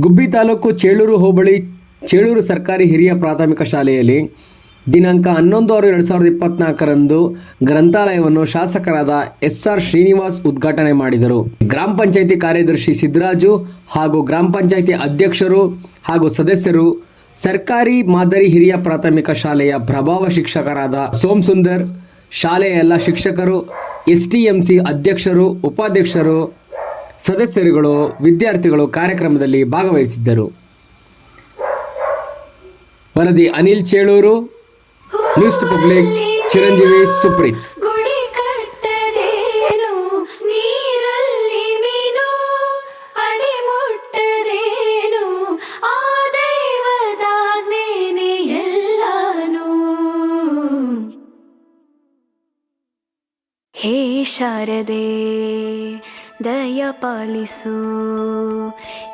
ಗುಬ್ಬಿ ತಾಲೂಕು ಚೇಳೂರು ಹೋಬಳಿ ಚೇಳೂರು ಸರ್ಕಾರಿ ಹಿರಿಯ ಪ್ರಾಥಮಿಕ ಶಾಲೆಯಲ್ಲಿ ದಿನಾಂಕ ಹನ್ನೊಂದು ಆರು ಎರಡು ಸಾವಿರದ ಇಪ್ಪತ್ನಾಲ್ಕರಂದು ಗ್ರಂಥಾಲಯವನ್ನು ಶಾಸಕರಾದ ಎಸ್ ಆರ್ ಶ್ರೀನಿವಾಸ್ ಉದ್ಘಾಟನೆ ಮಾಡಿದರು. ಗ್ರಾಮ ಪಂಚಾಯಿತಿ ಕಾರ್ಯದರ್ಶಿ ಸಿದ್ದರಾಜು ಹಾಗೂ ಗ್ರಾಮ ಪಂಚಾಯಿತಿ ಅಧ್ಯಕ್ಷರು ಹಾಗೂ ಸದಸ್ಯರು, ಸರ್ಕಾರಿ ಮಾದರಿ ಹಿರಿಯ ಪ್ರಾಥಮಿಕ ಶಾಲೆಯ ಪ್ರಭಾವ ಶಿಕ್ಷಕರಾದ ಸೋಮ್ ಸುಂದರ್ ಶಾಲೆಯ ಎಲ್ಲ ಶಿಕ್ಷಕರು ಎಸ್ ಟಿ ಎಂ ಸಿ ಅಧ್ಯಕ್ಷರು, ಉಪಾಧ್ಯಕ್ಷರು ಸದಸ್ಯರುಗಳು ವಿದ್ಯಾರ್ಥಿಗಳು ಕಾರ್ಯಕ್ರಮದಲ್ಲಿ ಭಾಗವಹಿಸಿದ್ದರು. ವರದಿ Anil Chelur news to public Chiranjeevi Supreeth. ಹೇ ಶಾರದೆ ದಯ ಪಾಲಿಸು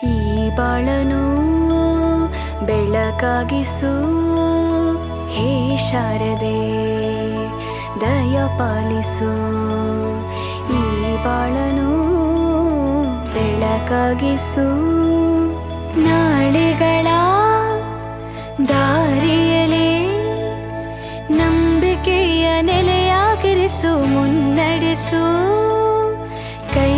ಈ ಬಾಳನು ಬೆಳಕಾಗಿಸು ಹೇ ಶಾರದೆ ದಯ ಪಾಲಿಸು ಈ ಬಾಳನು ಬೆಳಕಾಗಿಸು ನಾಳೆಗಳ ದಾರಿಯಲೇ ನಂಬಿಕೆಯ ನೆಲೆಯಾಗಿರಿಸು, ಮುನ್ನಡೆಸು.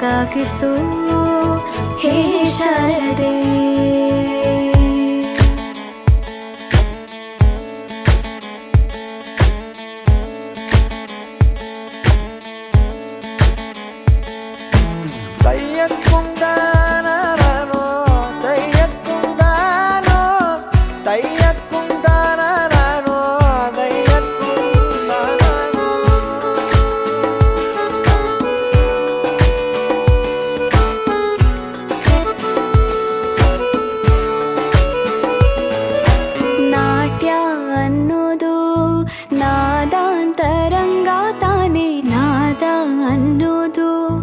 ಬೆಳಕಾಗಿಸು ಹೇ ಶಾರದೆ menuduh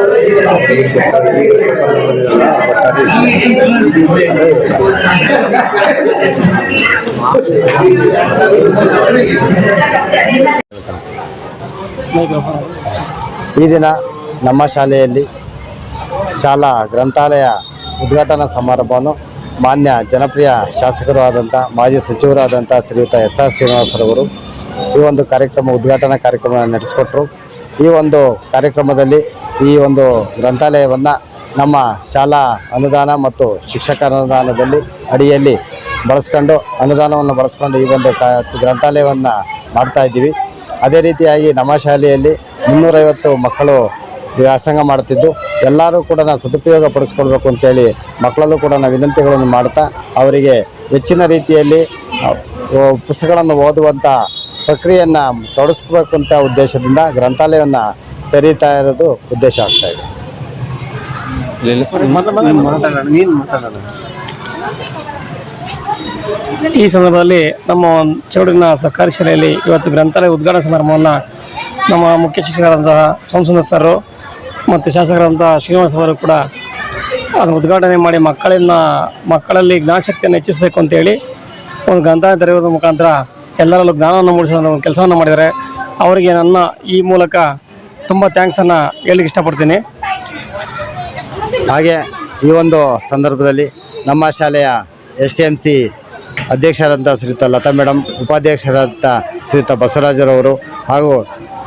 ಈ ದಿನ ನಮ್ಮ ಶಾಲೆಯಲ್ಲಿ ಶಾಲಾ ಗ್ರಂಥಾಲಯ ಉದ್ಘಾಟನಾ ಸಮಾರಂಭವನ್ನು ಮಾನ್ಯ ಜನಪ್ರಿಯ ಶಾಸಕರು ಆದಂಥ ಮಾಜಿ ಸಚಿವರು ಆದಂಥ ಶ್ರೀಯುತ ಎಸ್ ಆರ್ ಶ್ರೀನಿವಾಸರವರು ಈ ಒಂದು ಕಾರ್ಯಕ್ರಮ, ಉದ್ಘಾಟನಾ ಕಾರ್ಯಕ್ರಮ ನಡೆಸಿಕೊಟ್ರು. ಈ ಒಂದು ಕಾರ್ಯಕ್ರಮದಲ್ಲಿ ಈ ಒಂದು ಗ್ರಂಥಾಲಯವನ್ನು ನಮ್ಮ ಶಾಲಾ ಅನುದಾನ ಮತ್ತು ಶಿಕ್ಷಕ ಅನುದಾನದಲ್ಲಿ ಅಡಿಯಲ್ಲಿ ಬಳಸ್ಕೊಂಡು, ಅನುದಾನವನ್ನು ಬಳಸ್ಕೊಂಡು ಈ ಒಂದು ಗ್ರಂಥಾಲಯವನ್ನು ಮಾಡ್ತಾ ಇದ್ದೀವಿ. ಅದೇ ರೀತಿಯಾಗಿ ನಮ್ಮ ಶಾಲೆಯಲ್ಲಿ ಮುನ್ನೂರೈವತ್ತು ಮಕ್ಕಳು ವ್ಯಾಸಂಗ ಮಾಡುತ್ತಿದ್ದು, ಎಲ್ಲರೂ ಕೂಡ ನಾವು ಸದುಪಯೋಗ ಪಡಿಸ್ಕೊಳ್ಬೇಕು ಅಂತೇಳಿ ಮಕ್ಕಳಲ್ಲೂ ಕೂಡ ನಾವು ವಿನಂತಿಗಳನ್ನು ಮಾಡ್ತಾ, ಅವರಿಗೆ ಹೆಚ್ಚಿನ ರೀತಿಯಲ್ಲಿ ಪುಸ್ತಕಗಳನ್ನು ಓದುವಂಥ ಪ್ರಕ್ರಿಯೆಯನ್ನು ತೊಡಗಿಸ್ಬೇಕು ಅಂತ ಉದ್ದೇಶದಿಂದ ಗ್ರಂಥಾಲಯವನ್ನು ತೆರೀತಾ ಇರೋದು ಉದ್ದೇಶ ಆಗ್ತಾ ಇದೆ. ಈ ಸಂದರ್ಭದಲ್ಲಿ ನಮ್ಮ ಚೌಡಿನ ಸರ್ಕಾರಿ ಶಾಲೆಯಲ್ಲಿ ಇವತ್ತು ಗ್ರಂಥಾಲಯ ಉದ್ಘಾಟನಾ ಸಮಾರಂಭವನ್ನು ನಮ್ಮ ಮುಖ್ಯ ಶಿಕ್ಷಕರಾದಂತಹ ಸೋಮಸುಂದರ್ ಸರ್ ಮತ್ತು ಶಾಸಕರಾದಂತಹ ಶ್ರೀನಿವಾಸ್ ಅವರು ಕೂಡ ಅದನ್ನು ಉದ್ಘಾಟನೆ ಮಾಡಿ ಮಕ್ಕಳನ್ನ ಮಕ್ಕಳಲ್ಲಿ ಜ್ಞಾನಶಕ್ತಿಯನ್ನು ಹೆಚ್ಚಿಸಬೇಕು ಅಂತೇಳಿ ಒಂದು ಗ್ರಂಥಾಲಯ ತೆರೆಯುವುದರ ಮುಖಾಂತರ ಎಲ್ಲರಲ್ಲೂ ಜ್ಞಾನವನ್ನು ಮೂಡಿಸೋ ಒಂದು ಕೆಲಸವನ್ನು ಮಾಡಿದ್ದಾರೆ. ಅವರಿಗೆ ನನ್ನ ಈ ಮೂಲಕ ತುಂಬ ಥ್ಯಾಂಕ್ಸನ್ನು ಹೇಳಲಿಕ್ಕೆ ಇಷ್ಟಪಡ್ತೀನಿ. ಹಾಗೆ ಈ ಒಂದು ಸಂದರ್ಭದಲ್ಲಿ ನಮ್ಮ ಶಾಲೆಯ ಎಸ್ ಟಿ ಎಂ ಸಿ ಅಧ್ಯಕ್ಷರಾದಂಥ ಶ್ರೀಯುತ ಲತಾ ಮೇಡಮ್ ಉಪಾಧ್ಯಕ್ಷರಾದಂಥ ಶ್ರೀಯುತ ಬಸವರಾಜರವರು ಹಾಗೂ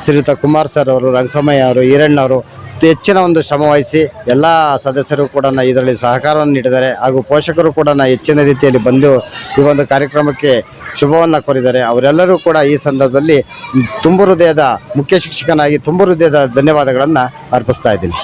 ಶ್ರೀಯುತ ಕುಮಾರ್ ಸರ್ ಅವರು ರಂಗಸಮಯ್ಯ ಅವರು ಈರಣ್ಣವರು ಹೆಚ್ಚಿನ ಒಂದು ಶ್ರಮ ವಹಿಸಿ ಎಲ್ಲ ಸದಸ್ಯರು ಕೂಡ ಇದರಲ್ಲಿ ಸಹಕಾರವನ್ನು ನೀಡಿದ್ದಾರೆ ಹಾಗೂ ಪೋಷಕರು ಕೂಡ ಹೆಚ್ಚಿನ ರೀತಿಯಲ್ಲಿ ಬಂದು ಈ ಒಂದು ಕಾರ್ಯಕ್ರಮಕ್ಕೆ ಶುಭವನ್ನು ಕೋರಿದ್ದಾರೆ. ಅವರೆಲ್ಲರೂ ಕೂಡ ಈ ಸಂದರ್ಭದಲ್ಲಿ ತುಂಬು ಹೃದಯದ ಮುಖ್ಯ ಶಿಕ್ಷಕನಾಗಿ ತುಂಬು ಹೃದಯದ ಧನ್ಯವಾದಗಳನ್ನು ಅರ್ಪಿಸ್ತಾ ಇದ್ದೀನಿ.